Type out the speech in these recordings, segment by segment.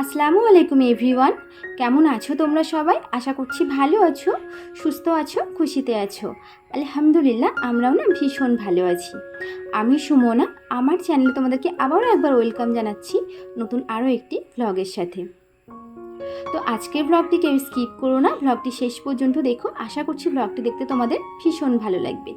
আসসালামু আলাইকুম এভরিওয়ান। কেমন আছো তোমরা সবাই? আশা করছি ভালো আছো, সুস্থ আছো, খুশিতে আছো। আলহামদুলিল্লাহ, আমরাও না ভীষণ ভালো আছি। আমি সুমনা, আমার চ্যানেলে তোমাদেরকে আবারও একবার ওয়েলকাম জানাচ্ছি নতুন আরও একটি ভ্লগের সাথে। তো আজকের ব্লগটি কেউ স্কিপ করো না ব্লগটি শেষ পর্যন্ত দেখো। আশা করছি ব্লগটি দেখতে তোমাদের ভীষণ ভালো লাগবে।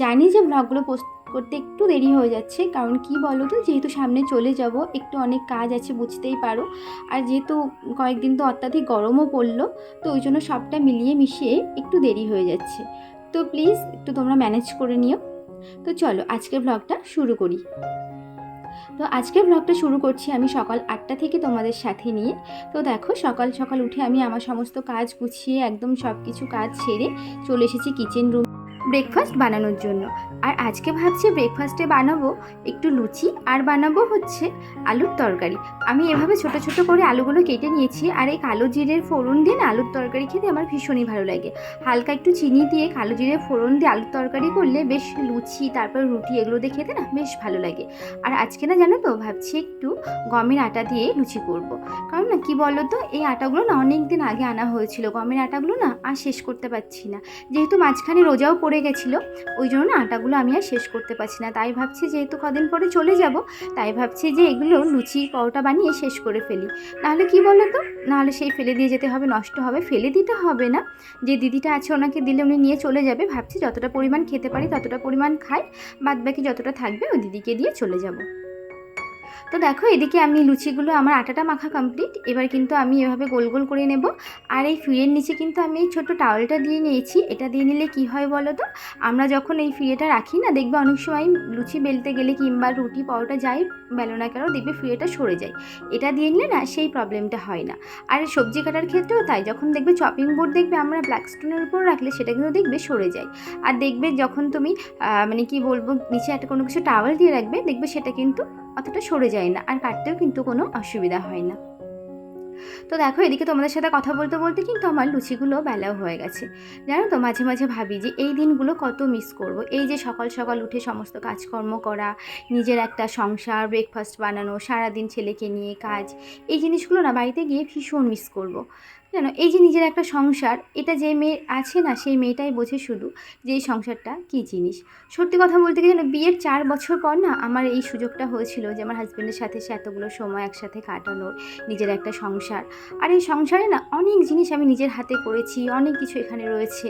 জানি যে ব্লগগুলো পোস্ট করতে একটু দেরি হয়ে যাচ্ছে। কারণ কি বলো তো যেহেতু সামনে চলে যাব, একটু অনেক কাজ আছে বুঝতেই পারো। আর যেহেতু কয়েকদিন তো অত্যাধিক গরমও পড়ল, তো ওই জন্য সবটা মিলিয়ে মিশিয়ে একটু দেরি হয়ে যাচ্ছে। তো প্লিজ একটু তোমরা ম্যানেজ করে নিও। তো চলো আজকের ব্লগটা শুরু করি। তো আজকের ব্লগটা শুরু করছি আমি সকাল আটটা থেকে তোমাদের সাথে নিয়ে। তো দেখো, সকাল সকাল উঠে আমি আমার সমস্ত কাজ গুছিয়ে একদম সব কিছু কাজ ছেড়ে চলে এসেছি কিচেন রুম ব্রেকফাস্ট বানানোর জন্য। আর আজকে ভাবছি ব্রেকফাস্টে বানাবো একটু লুচি, আর বানাবো হচ্ছে আলুর তরকারি। আমি এভাবে ছোট ছোট করে আলুগুলো কেটে নিয়েছি, আর এই কালো জিরের ফোড়ন দিয়ে না আলুর তরকারি খেতে আমার ভীষণই ভালো লাগে। হালকা একটু চিনি দিয়ে কালো জিরের ফোড়ন দিয়ে আলুর তরকারি করলে বেশ লুচি, তারপর রুটি এগুলো দিয়ে খেতে না বেশ ভালো লাগে। আর আজকে না জানো তো, ভাবছি একটু গমের আটা দিয়ে লুচি করব। কারণ না কি বলো তো এই আটাগুলো না অনেক দিন আগে আনা হয়েছিল, গমের আটাগুলো না আর শেষ করতে পারছি না। যেহেতু মাঝখানে রোজাও পড়ে গেছিল, ওই জন্য না আটাগুলো আমি আর শেষ করতে পারছি না। তাই ভাবছি যেহেতু কদিন পরে চলে যাব, তাই ভাবছি যে এগুলো লুচি, পরোটা বানিয়ে শেষ করে ফেলি। নাহলে কি বলো তো নাহলে সেই ফেলে দিয়ে যেতে হবে, নষ্ট হবে, ফেলে দিতে হবে না। যে দিদিটা আছে ওনাকে দিলে উনি নিয়ে চলে যাবে। ভাবছি যতটা পরিমাণ খেতে পারি ততটা পরিমাণ খাই বাদ বাকি যতটা থাকবে ওই দিদিকে দিয়ে চলে যাব। তো দেখো, এদিকে আমি লুচিগুলো, আমার আটাটা মাখা কমপ্লিট এবার কিন্তু আমি এভাবে গোল গোল করে নেব। আর এই ফিরের নিচে কিন্তু আমি এই ছোটো টাওয়ালটা দিয়ে নিয়েছি। এটা দিয়ে নিলে কি হয় বলো তো? আমরা যখন এই ফিরেটা রাখি না, দেখবে অনেক সময় লুচি বেলতে গেলে কিংবা রুটি, পরোটা যাই বেলো না কেন, দেখবে ফিরেটা সরে যায়। এটা দিয়ে নিলে না, সেই প্রবলেমটা হয় না। আর সবজি কাটার ক্ষেত্রেও তাই। যখন দেখবে চপিং বোর্ড দেখবে আমরা ব্ল্যাক স্টোনের উপর রাখলে সেটা কিন্তু দেখবে সরে যায়। আর দেখবে যখন তুমি মানে কি বলব, নিচে একটা কোনো কিছু টাওয়াল দিয়ে রাখবে, দেখবে সেটা কিন্তু অতটা সরে যায় না আর কাটতেও কিন্তু কোনো অসুবিধা হয় না। তো দেখো, এদিকে তোমাদের সাথে কথা বলতে বলতে কিন্তু আমার লুচিগুলো বেলাও হয়ে গেছে। জানো তো, মাঝে মাঝে ভাবি যে এই দিনগুলো কত মিস করব। এই যে সকাল সকাল উঠে সমস্ত কাজকর্ম করা, নিজের একটা সংসার ব্রেকফাস্ট বানানো, সারাদিন ছেলেকে নিয়ে কাজ, এই জিনিসগুলো না বাড়িতে গিয়ে ভীষণ মিস করব। জানো, এই যে নিজের একটা সংসার, এটা যে মেয়ে আছে না, সেই মেয়েটাই বোঝে শুধু যে এই সংসারটা কী জিনিস। সত্যি কথা বলতে কি জানো, বিয়ের চার বছর পর না আমার এই সুযোগটা হয়েছিল যে আমার হাজব্যান্ডের সাথে সে এতগুলো সময় একসাথে কাটানোর, নিজের একটা সংসার। আর এই সংসারে না অনেক জিনিস আমি নিজের হাতে করেছি, অনেক কিছু এখানে রয়েছে।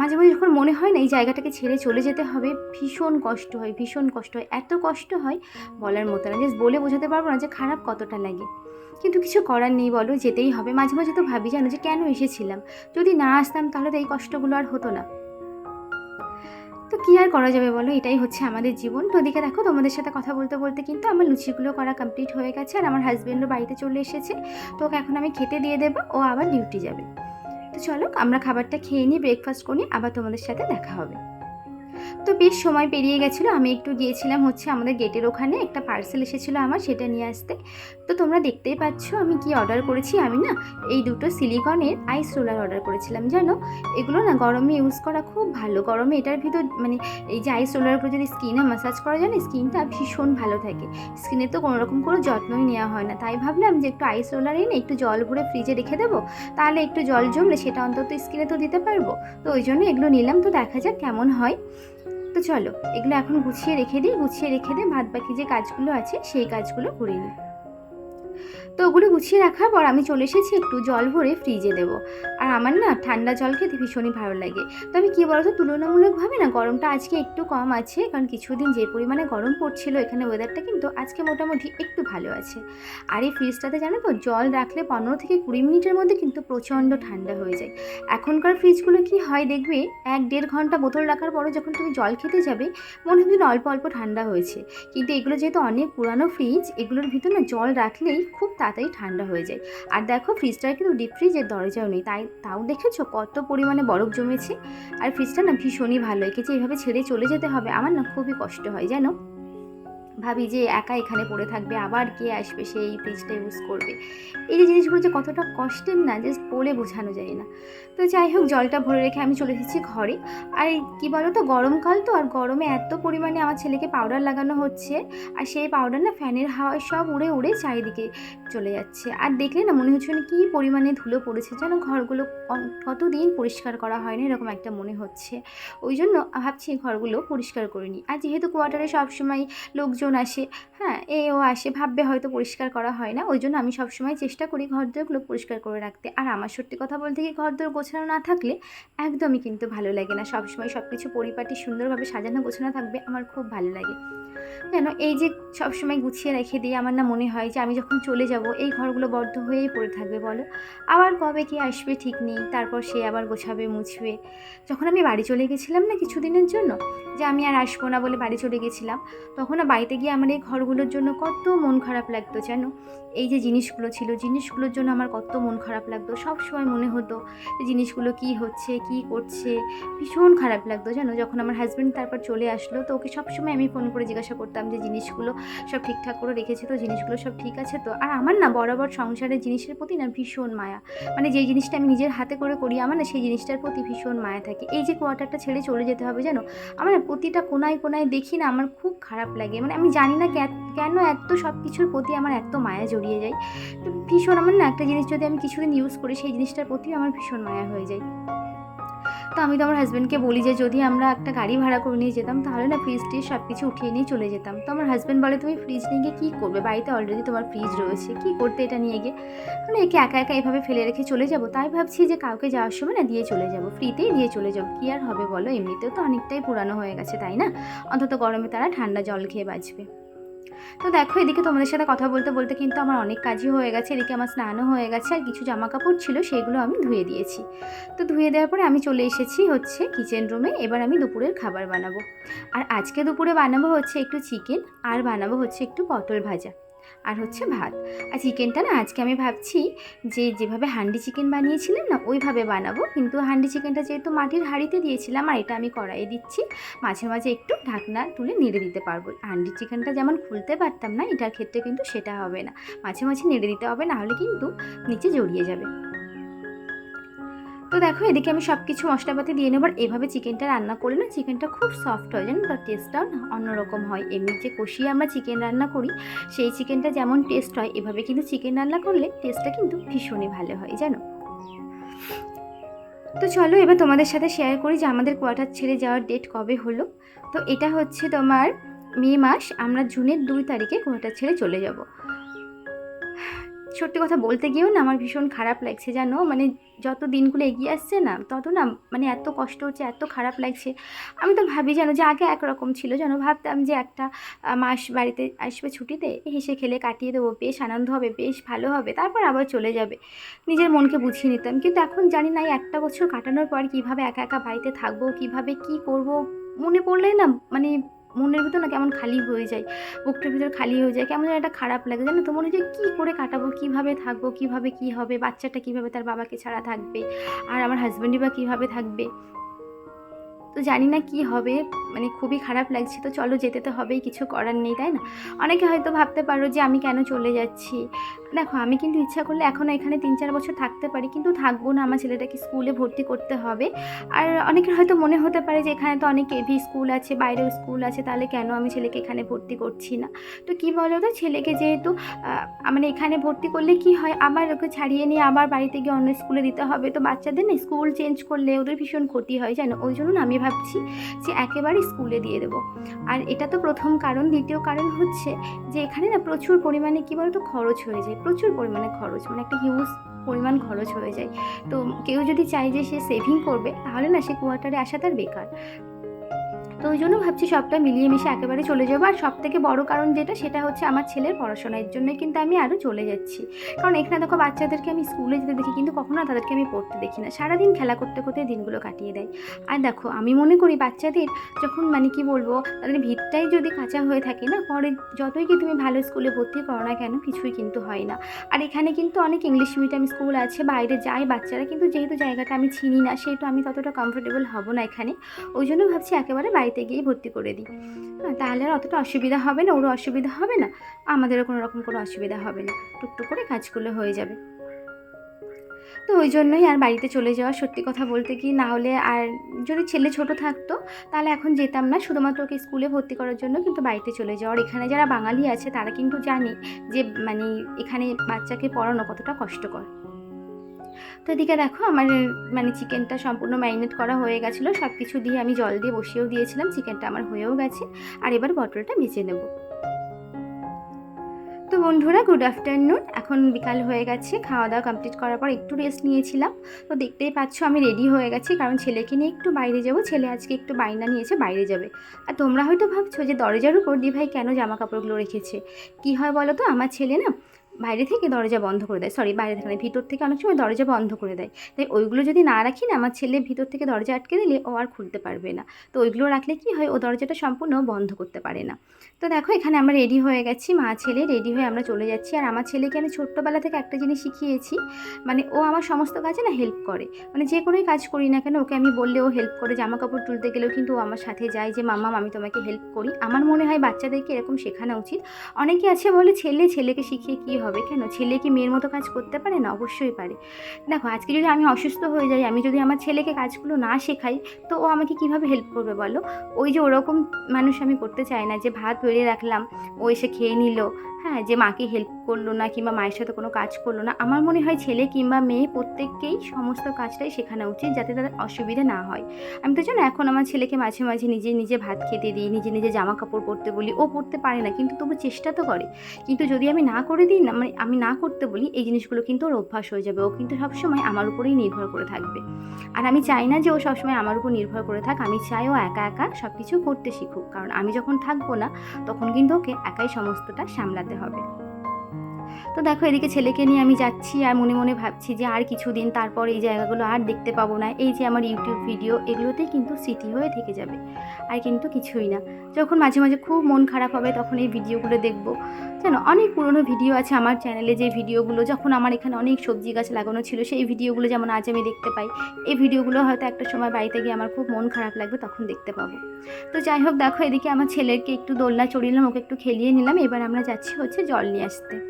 মাঝে মাঝে যখন মনে হয় না এই জায়গাটাকে ছেড়ে চলে যেতে হবে, ভীষণ কষ্ট হয়, ভীষণ কষ্ট হয়। এত কষ্ট হয় বলার মতো না জাস্ট বলে বোঝাতে পারব না যে খারাপ কতটা লাগে। কিন্তু কিছু করার নেই বলো, যেতেই হবে। মাঝে মাঝে তো ভাবি, জানো যে কেন এসেছিলাম? যদি না আসতাম তাহলে তো এই কষ্টগুলো আর হতো না। তো কী আর করা যাবে বলো? এটাই হচ্ছে আমাদের জীবন। তো ওদিকে দেখো, তোমাদের সাথে কথা বলতে বলতে কিন্তু আমার লুচিগুলো করা কমপ্লিট হয়ে গেছে আর আমার হাজব্যান্ডও বাড়িতে চলে এসেছে। তো ওকে এখন আমি খেতে দিয়ে দেবো, ও আবার ডিউটি যাবে। তো চলো, আমরা খাবারটা খেয়ে নিই ব্রেকফাস্ট করি আবার তোমাদের সাথে দেখা হবে। তো বেশ সময় পেরিয়ে গেছিল, আমি একটু গিয়েছিলাম হচ্ছে আমাদের গেটের ওখানে, একটা পার্সেল এসেছিল আমার সেটা নিয়ে আসতে। তো তোমরা দেখতেই পাচ্ছ আমি কি অর্ডার করেছি, আমি না এই দুটো সিলিকনের আইস রোলার অর্ডার করেছিলাম, জানো? এগুলো না গরমে ইউজ করা খুব ভালো। গরমে এটার ভিতর মানে এই যে আইস উপর যদি স্কিনে ম্যাসাজ করা যায় না স্কিনটা ভীষণ ভালো থাকে। স্কিনে তো কোনো রকম কোনো যত্নই নেওয়া হয় না। তাই ভাবলাম যে একটু আইস রোলার এনে একটু জল ভরে ফ্রিজে রেখে দেবো, তাহলে একটু জল জমলে সেটা অন্তত স্কিনে তো দিতে পারব। তো ওই জন্য এগুলো নিলাম, তো দেখা যাক কেমন হয়। তো চলো, এগুলো এখন গুছিয়ে রেখে দিই, গুছিয়ে রেখে দিয়ে ভাত বাকি যে কাজগুলো আছে, সেই কাজগুলো করে নিই তো ওগুলো গুছিয়ে রাখার পর আমি চলে এসেছি একটু জল ভরে ফ্রিজে দেবো। আর আমার না ঠান্ডা জল খেতে ভীষণই ভালো লাগে। তবে কী বলতো, তুলনামূলকভাবে না গরমটা আজকে একটু কম আছে, কারণ কিছুদিন যে পরিমাণে গরম পড়ছিল এখানে ওয়েদারটা কিন্তু আজকে মোটামুটি একটু ভালো আছে। আর এই ফ্রিজটাতে জানো তো, জল রাখলে পনেরো থেকে কুড়ি মিনিটের মধ্যে কিন্তু প্রচণ্ড ঠান্ডা হয়ে যায়। এখনকার ফ্রিজগুলো কি হয় দেখবে, এক দেড় ঘণ্টা বোতল রাখার পরে যখন তুমি জল খেতে যাবে, মনে হবে অল্প অল্প ঠান্ডা হয়েছে। কিন্তু এগুলো যেহেতু অনেক পুরানো ফ্রিজ এগুলোর ভিতর না জল রাখলেই খুব তাড়াতাড়ি ঠান্ডা হয়ে যায়। আর দেখো ফ্রিজটার কিন্তু ডিপ ফ্রিজের দরজাও নেই। তাই, তাও দেখেছ কত পরিমাণে বরফ জমেছে? আর ফ্রিজটা না ভীষণই ভালো। এঁকেছে এভাবে ছেড়ে চলে যেতে হবে আমার না খুবই কষ্ট হয়, জানো? ভাবি যে একা এখানে পড়ে থাকবে, আবার কে আসবে সে এই ফ্রিজটা ইউজ করবে। এই যে জিনিসগুলো যে কতটা কষ্টের না জাস্ট বলে বোঝানো যায় না। তো যাই হোক, জলটা ভরে রেখে আমি চলে এসেছি ঘরে। আর কী বলো তো গরমকাল তো, আর গরমে এত পরিমাণে আমার ছেলেকে পাউডার লাগানো হচ্ছে, আর সেই পাউডার না ফ্যানের হাওয়ায় সব উড়ে উড়ে চারিদিকে চলে যাচ্ছে। আর দেখলে না, মনে হচ্ছে না কী পরিমাণে ধুলো পড়েছে, যেন ঘরগুলো কতদিন পরিষ্কার করা হয়নি এরকম একটা মনে হচ্ছে। ওই জন্য ভাবছি ঘরগুলো পরিষ্কার করে নিই। আর যেহেতু কোয়ার্টারে সবসময় লোকজন আসে হ্যাঁ এও আসে, ভাববে হয়তো পরিষ্কার করা হয় না। ওই জন্য আমি সবসময় চেষ্টা করি ঘরদোরগুলো পরিষ্কার করে রাখতে। আর আমার সত্যি কথা বলতে কি ঘরদোর গোছানো না থাকলে একদমই কিন্তু ভালো লাগে না। সবসময় সব কিছু পরিপাটি, সুন্দরভাবে সাজানো, গোছানো থাকবে, আমার খুব ভালো লাগে। কেন? এই যে সবসময় গুছিয়ে রেখে দিয়ে আমার না মনে হয় যে আমি যখন চলে যাব, এই ঘরগুলো বদ্ধ হয়েই পড়ে থাকবে, বলো? আবার কবে কি আসবে ঠিক নেই, তারপর সে আবার গোছাবে, মুছবে। যখন আমি বাড়ি চলে গেছিলাম না কিছুদিনের জন্য, যে আমি আর আসব না বলে বাড়ি চলে গেছিলাম, তখন বাড়িতে গিয়ে আমার এই ঘরগুলোর জন্য কত মন খারাপ লাগতো জানো? এই যে জিনিসগুলো ছিল, জিনিসগুলোর জন্য আমার কত মন খারাপ লাগতো। সব সময় মনে হতো জিনিসগুলো কি হচ্ছে, কি করছে, ভীষণ খারাপ লাগতো জানো? যখন আমার হাজব্যান্ড তারপর চলে আসলো, তো ওকে সবসময় আমি ফোন করে জিজ্ঞাসা করতাম যে জিনিসগুলো সব ঠিকঠাক করে রেখেছে তো? জিনিসগুলো সব ঠিক আছে তো? আর আমার না বরাবর সংসারের জিনিসের প্রতি না ভীষণ মায়া। মানে যে জিনিসটা আমি নিজের হাতে করে করি, আমার না সেই জিনিসটার প্রতি ভীষণ মায়া থাকে। এই যে কোয়ার্টারটা ছেড়ে চলে যেতে হবে জানো? আমার না প্রতিটা কোনায় কোনায় দেখি না, আমার খুব খারাপ লাগে। মানে আমি জানি না কেন এত সব কিছুর প্রতি আমার এত মায়া জড়িয়ে যায়। তো ভীষণ আমার না একটা জিনিস যদি আমি কিছুদিন ইউজ করি, সেই জিনিসটার প্রতি আমার ভীষণ মায়া হয়ে যায়। তো আমি তো আমার হাজব্যান্ডকে বলি যে, যদি আমরা একটা গাড়ি ভাড়া করে নিয়ে যেতাম, তাহলে না ফ্রিজ টিজ সব কিছু উঠিয়ে নিয়ে চলে যেতাম। তো আমার হাজব্যান্ড বলে, তুমি ফ্রিজ নিয়ে গিয়ে কী করবে? বাড়িতে অলরেডি তোমার ফ্রিজ রয়েছে, কী করতে এটা নিয়ে গিয়ে? মানে একে একা একা এভাবে ফেলে রেখে চলে যাব। তাই ভাবছি যে, কাউকে যাওয়ার সময় না দিয়ে চলে যাব। ফ্রিতেই দিয়ে চলে যাব। কী আর হবে বলো? এমনিতেও তো অনেকটাই পুরানো হয়ে গেছে, তাই না? অন্তত গরমে তারা ঠান্ডা জল খেয়ে বাঁচবে। তো দেখো, এদিকে তোমাদের সাথে কথা বলতে বলতে কিন্তু আমার অনেক কাজই হয়ে গেছে। এদিকে আমার স্নানও হয়ে গেছে, আর কিছু জামা কাপড় ছিল, সেগুলো আমি ধুয়ে দিয়েছি। তো ধুয়ে দেওয়ার পরে আমি চলে এসেছি হচ্ছে কিচেন রুমে এবার আমি দুপুরের খাবার বানাবো। আর আজকে দুপুরে বানাবো হচ্ছে একটু চিকেন আর বানাবো হচ্ছে একটু পটল ভাজা। আর হচ্ছে ভাত। আর চিকেনটা না আজকে আমি ভাবছি যে যেভাবে হান্ডি চিকেন বানিয়েছিলাম না, ওইভাবে বানাবো। কিন্তু হান্ডি চিকেনটা যেহেতু মাটির হাঁড়িতে দিয়েছিলাম, আর এটা আমি কড়াইয়ে দিচ্ছি, মাঝে মাঝে একটু ঢাকনা তুলে নেড়ে দিতে পারব। হান্ডি চিকেনটা যেমন খুলতে পারতাম না, এটার ক্ষেত্রে কিন্তু সেটা হবে না। মাঝে মাঝে নেড়ে দিতে হবে, না হলে কিন্তু নিচে জড়িয়ে যাবে। তো দেখো, এদিকে আমি সব কিছু মশলাপাতি দিয়ে নেবার এভাবে চিকেনটা রান্না করলে না, চিকেনটা খুব সফট হয়, জানো তার টেস্টটাও না অন্যরকম হয়। এমনি যে কষিয়ে আমরা চিকেন রান্না করি, সেই চিকেনটা যেমন টেস্ট হয়, এভাবে কিন্তু চিকেন রান্না করলে টেস্টটা কিন্তু ভীষণই ভালো হয়, জানো? তো চলো, এবার তোমাদের সাথে শেয়ার করি যে আমাদের কোয়ার্টার ছেড়ে যাওয়ার ডেট কবে হলো। তো এটা হচ্ছে তোমার মে মাস, আমরা জুনের দুই তারিখে কোয়ার্টার ছেড়ে চলে যাব। সত্যি কথা বলতে গিয়েও না আমার ভীষণ খারাপ লাগছে, জানো? মানে যত দিনগুলো এগিয়ে আসছে না, তত না মানে এত কষ্ট হচ্ছে, এত খারাপ লাগছে। আমি তো ভাবি জানো যে আগে একরকম ছিল, জানো? ভাবতাম যে একটা মাস বাড়িতে আসবে ছুটিতে, হেসে খেলে কাটিয়ে দেবো, বেশ আনন্দ হবে, বেশ ভালো হবে, তারপর আবার চলে যাবে। নিজের মনকে বুঝিয়ে নিতাম। কিন্তু এখন জানি না একটা বছর কাটানোর পর কীভাবে একা একা বাড়িতে থাকব, কীভাবে কি করব, মনে পড়লে না মানে মনের ভিতর না কেমন খালি হয়ে যায়, বুকটার ভিতর খালি হয়ে যায়, কেমন যেন একটা খারাপ লাগে, জানো তো? মনে হয় কী করে কাটাবো, কীভাবে থাকব, কীভাবে কী হবে, বাচ্চাটা কীভাবে তার বাবাকে ছাড়া থাকবে, আর আমার হাজব্যান্ডই বা কীভাবে থাকবে? তো জানি না কি হবে মানে খুবই খারাপ লাগছে। তো চলো যেতে তো হবেই, কিছু করার নেই, তাই না? অনেকে হয়তো ভাবতে পারো যে আমি কেন চলে যাচ্ছি। দেখো, আমি কিন্তু ইচ্ছা করলে এখনও এখানে তিন চার বছর থাকতে পারি, কিন্তু থাকব না। আমার ছেলেটাকে স্কুলে ভর্তি করতে হবে। আর অনেকের হয়তো মনে হতে পারে যে এখানে তো অনেক এভি স্কুল আছে, বাইরেও স্কুল আছে, তাহলে কেন আমি ছেলেকে এখানে ভর্তি করছি না? তো কী বলো তো ছেলেকে যেহেতু মানে এখানে ভর্তি করলে কি হয়? আবার ওকে ছাড়িয়ে নিয়ে আবার বাড়িতে গিয়ে অন্য স্কুলে দিতে হবে। তো বাচ্চাদের না স্কুল চেঞ্জ করলে ওদের ভীষণ ক্ষতি হয়, জানো? ওই জন্য আমি ভাবছি যে একেবারে স্কুলে দিয়ে দেবো। আর এটা তো প্রথম কারণ। দ্বিতীয় কারণ হচ্ছে যে এখানে না প্রচুর পরিমাণে কী বলতো খরচ হয়ে যায়। প্রচুর পরিমাণে খরচ মানে একটা হিউজ পরিমাণ খরচ হয়ে যায়। তো কেউ যদি চায় যে সে সেভিং করবে, তাহলে না সে কোয়ার্টারে আসা তার বেকার। তো ওই জন্য ভাবছি সবটা মিলিয়ে মিশে একেবারে চলে যাব। আর সব থেকে বড় কারণ যেটা, সেটা হচ্ছে আমার ছেলের পড়াশোনার জন্যই কিন্তু আমি আরও চলে যাচ্ছি। কারণ এখানে দেখো বাচ্চাদেরকে আমি স্কুলে যেতে দেখি, কিন্তু কখনো তাদেরকে আমি পড়তে দেখি না। সারাদিন খেলা করতে করতে দিনগুলো কাটিয়ে দেয়। আর দেখো, আমি মনে করি বাচ্চাদের যখন মানে কি বলব, তাদের ভিতটাই যদি কাঁচা হয়ে থাকে না, পরে যতই কি তুমি ভালো স্কুলে ভর্তি করো না কেন, কিছুই কিন্তু হয় না। আর এখানে কিন্তু অনেক ইংলিশ মিডিয়াম স্কুল আছে, বাইরে যায় বাচ্চারা। কিন্তু যেহেতু জায়গাটা আমি চিনি না, সেহেতু আমি ততটা কমফোর্টেবল হব না এখানে। ওই জন্য ভাবছি একেবারে বাড়ি বাড়িতে গিয়েই ভর্তি করে দিই। হ্যাঁ তাহলে আর অতটা অসুবিধা হবে না, ওরও অসুবিধা হবে না, আমাদেরও কোনো রকম কোনো অসুবিধা হবে না। টুকটুক করে কাজগুলো হয়ে যাবে। তো ওই জন্যই আর বাড়িতে চলে যাওয়া সত্যি কথা বলতে কি, না হলে আর যদি ছেলে ছোট থাকতো, তাহলে এখন যেতাম না। শুধুমাত্র ওকে স্কুলে ভর্তি করার জন্য কিন্তু বাড়িতে চলে যাওয়ার এখানে যারা বাঙালি আছে, তারা কিন্তু জানে যে মানে এখানে বাচ্চাকে পড়ানো কতটা কষ্টকর। তো এদিকে দেখো আমার মানে চিকেনটা সম্পূর্ণ ম্যারিনেট করা হয়ে গেছিল। সব কিছু দিয়ে আমি জল দিয়ে বসিয়েও দিয়েছিলাম, চিকেনটা আমার হয়েও গেছে। আর এবার বটলটা ভেজে নেব। তো বন্ধুরা গুড আফটারনুন এখন বিকাল হয়ে গেছে খাওয়া দাওয়া কমপ্লিট করার পর একটু রেস্ট নিয়েছিলাম। তো দেখতেই পাচ্ছ আমি রেডি হয়ে গেছি, কারণ ছেলেকে নিয়ে একটু বাইরে যাব, ছেলে আজকে একটু বাইনা নিয়েছে, বাইরে যাবে। আর তোমরা হয়তো ভাবছ যে দরজার উপর দি ভাই কেন জামা কাপড়গুলো রেখেছে? কি হয় বলো তো? আমার ছেলে না বাইরে থেকে দরজা বন্ধ করে দেয়। সরি বাইরে থেকে ভিতর থেকে অনেক সময় দরজা বন্ধ করে দেয়। তাই ওইগুলো যদি না রাখি না, আমার ছেলে ভিতর থেকে দরজা আটকে দিলে ও আর খুলতে পারবে না। তো ওইগুলো রাখলে কি হয়, ও দরজাটা সম্পূর্ণ বন্ধ করতে পারে না। তো দেখো, এখানে আমরা রেডি হয়ে গেছি, মা ছেলে রেডি হয়ে আমরা চলে যাচ্ছি। আর আমার ছেলেকে আমি ছোট্টবেলা থেকে একটা জিনিস শিখিয়েছি মানে ও আমার সমস্ত কাজে না হেল্প করে। মানে যে কোনোই কাজ করি না কেন, ওকে আমি বললে ও হেল্প করে। জামা কাপড় তুলতে গেলেও কিন্তু ও আমার সাথে যায় যে, মাম্মা, আমি তোমাকে হেল্প করি। আমার মনে হয় বাচ্চাদেরকে এরকম শেখানো উচিত। অনেকে আছে বলে ছেলে, ছেলেকে শিখিয়ে কী হবে? কেন? ছেলে কি মেয়ের মতো কাজ করতে পারে না? অবশ্যই পারে। দেখো, আজকে যদি আমি অসুস্থ হয়ে যাই, আমি যদি আমার ছেলেকে কাজগুলো না শেখাই, তো ও আমাকে কীভাবে হেল্প করবে বলো? ওই যে ওরকম মানুষ আমি করতে চাই না যে ভাত বেড়ে রাখলাম, ও এসে খেয়ে নিল হ্যাঁ যে মাকে হেল্প করল না কিংবা মায়ের সাথে কোনো কাজ করল না, আমার মনে হয় ছেলে কিংবা মেয়ে প্রত্যেককেই সমস্ত কাজটাই শেখানো উচিত যাতে তাদের অসুবিধা না হয়। আমি তো জানো এখন আমার ছেলেকে মাঝে মাঝে নিজে নিজে ভাত খেতে দিই, নিজে নিজে জামা কাপড় পরতে বলি, ও পরতে পারে না কিন্তু তবু চেষ্টা তো করে। কিন্তু যদি আমি না করে দিই, না মানে আমি না করতে বলি, এই জিনিসগুলো কিন্তু ওর অভ্যাস হয়ে যাবে। ও কিন্তু সবসময় আমার উপরেই নির্ভর করে থাকবে। আর আমি চাই না যে ও সবসময় আমার উপর নির্ভর করে থাক, আমি চাই ও একা একা সব কিছু করতে শিখুক। কারণ আমি যখন থাকব না, তখন কিন্তু ওকে একাই সমস্তটা সামলাতে হবে। তো দেখো এদিকে ছেলেকে নিয়ে আমি যাচ্ছি আর মনে মনে ভাবছি যে আর কিছুদিন তারপর এই জায়গাগুলো আর দেখতে পাবো না। এই যে আমার ইউটিউব ভিডিও এগুলোতেই কিন্তু স্মৃতি হয়ে থেকে যাবে। আর কিন্তু কিছুই না। যখন মাঝে মাঝে খুব মন খারাপ হবে তখন এই ভিডিওগুলো দেখব। জানো, অনেক পুরনো ভিডিও আছে আমার চ্যানেলে যে ভিডিওগুলো যখন আমার এখানে অনেক সবজি গাছ লাগানো ছিল, সেই ভিডিওগুলো যেমন আজ আমি দেখতে পাই, এই ভিডিওগুলো হয়তো একটা সময় বাড়িতে গিয়ে আমার খুব মন খারাপ লাগবে তখন দেখতে পাবো। তো যাই হোক, দেখো এদিকে আমার ছেলেকে একটু দোলনা চড়িলাম, ওকে একটু খেলিয়ে নিলাম। এবার আমরা যাচ্ছি হচ্ছে জল নিয়ে আসতে।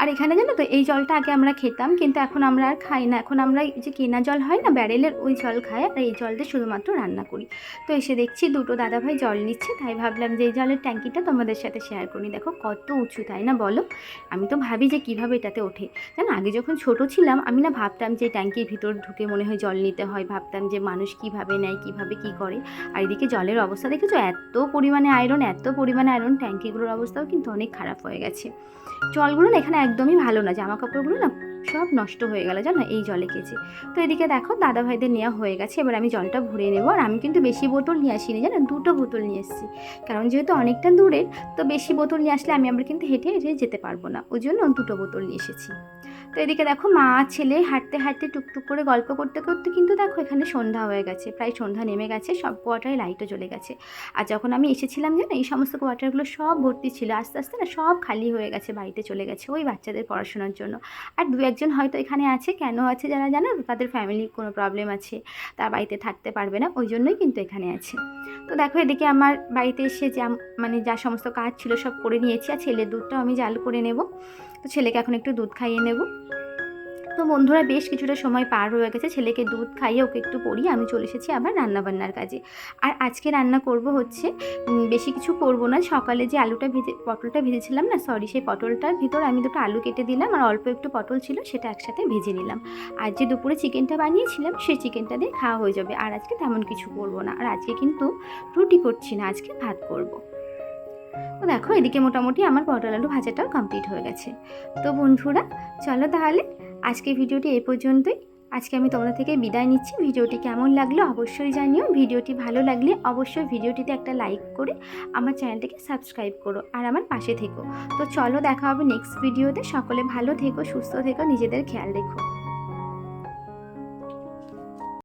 আর এখানে জানো তো, এই জলটা আগে আমরা খেতাম, কিন্তু এখন আমরা আর খাই না। এখন আমরা যে কেনা জল হয় না, ব্যারেলের ওই জল খাই, আর এই জলটা শুধুমাত্র রান্না করি। তো এসে দেখছি দুটো দাদাভাই জল নিচ্ছে, তাই ভাবলাম যে এই জলের ট্যাঙ্কিটা তোমাদের সাথে শেয়ার করি। দেখো কত উঁচু, তাই না বলো? আমি তো ভাবি যে কীভাবে এটাতে ওঠে। জানো, আগে যখন ছোট ছিলাম, আমি না ভাবতাম যে ট্যাঙ্কির ভিতর ঢুকে মনে হয় জল নিতে হয়। ভাবতাম যে মানুষ কীভাবে নেয়, কীভাবে কি করে। আর এদিকে জলের অবস্থা দেখেছ? এত পরিমাণে আয়রন এত পরিমাণে আয়রন ট্যাঙ্কিগুলোর অবস্থাও কিন্তু অনেক খারাপ হয়ে গেছে। জলগুলো না এখানে একদমই ভালো না জামা কাপড়গুলো না সব নষ্ট হয়ে গেল, জানো? এই জলে কেচে। তো এদিকে দেখো দাদা ভাইদের নেওয়া হয়ে গেছে। এবার আমি জলটা ভরে নেব। আর আমি কিন্তু বেশি বোতল নিয়ে আসিনি, জানো? দুটো বোতল নিয়ে এসেছি। কারণ যেহেতু অনেকটা দূরে, তো বেশি বোতল নিয়ে আসলে আমি আবার কিন্তু হেঁটে হেঁটে যেতে পারব না। ওই জন্য দুটো বোতল নিয়ে এসেছি। তো এদিকে দেখো, মা, ছেলে হাঁটতে হাঁটতে টুকটুক করে গল্প করতে করতে কিন্তু দেখো এখানে সন্ধ্যা হয়ে গেছে। প্রায় সন্ধ্যা নেমে গেছে, সব কোয়ার্টারে লাইটও জ্বলে গেছে। আর যখন আমি এসেছিলাম, জানো, এই সমস্ত কোয়ার্টারগুলো সব ভর্তি ছিল। আস্তে আস্তে না সব খালি হয়ে গেছে, বাড়িতে চলে গেছে ওই বাচ্চাদের পড়াশোনার জন্য। আর দু একজন হয়তো এখানে আছে, কেন আছে যারা জানো? তাদের ফ্যামিলি কোনো প্রবলেম আছে, তার বাড়িতে থাকতে পারবে না, ওই জন্যই কিন্তু এখানে আছে। তো দেখো এদিকে আমার বাড়িতে এসে যা মানে যা সমস্ত কাজ ছিল সব করে নিয়েছি, আর ছেলের দুধটাও আমি জাল করে নেব। তো ছেলেকে এখন একটু দুধ খাইয়ে নেব। তো বন্ধুরা বেশ কিছুটা সময় পার হয়ে গেছে, ছেলেকে দুধ খাইয়ে ওকে একটু পড়িয়ে আমি চলে এসেছি আবার রান্নাবান্নার কাজে। আর আজকে রান্না করব হচ্ছে বেশি কিছু করব না, সকালে যে আলুটা ভেজে, পটলটা ভেজেছিলাম না সরি সেই পটলটার ভিতর আমি দুটো আলু কেটে দিলাম আর অল্প একটু পটল ছিল সেটা একসাথে ভেজে নিলাম। আর যে দুপুরে চিকেনটা বানিয়েছিলাম, সেই চিকেনটা দিয়ে খাওয়া হয়ে যাবে। আর আজকে তেমন কিছু করব না। আর আজকে কিন্তু রুটি করছি না, আজকে ভাত করব। তো দেখো, এদিকে মোটামুটি আমার পটল আলু ভাজাটাও কমপ্লিট হয়ে গেছে। তো বন্ধুরা, চলো তাহলে আজকে ভিডিওটি এ পর্যন্তই। আজকে আমি তোমাদের থেকে বিদায় নিচ্ছি। ভিডিওটি কেমন লাগল অবশ্যই জানিও। ভিডিওটি ভালো লাগলে অবশ্যই ভিডিওটিতে একটা লাইক করে আমার চ্যানেলটিকে সাবস্ক্রাইব করো আর আমার পাশে থেকো। তো চলো দেখা হবে নেক্সট ভিডিওতে। সকলে ভালো থেকো, সুস্থ থেকো, নিজেদের খেয়াল রেখো।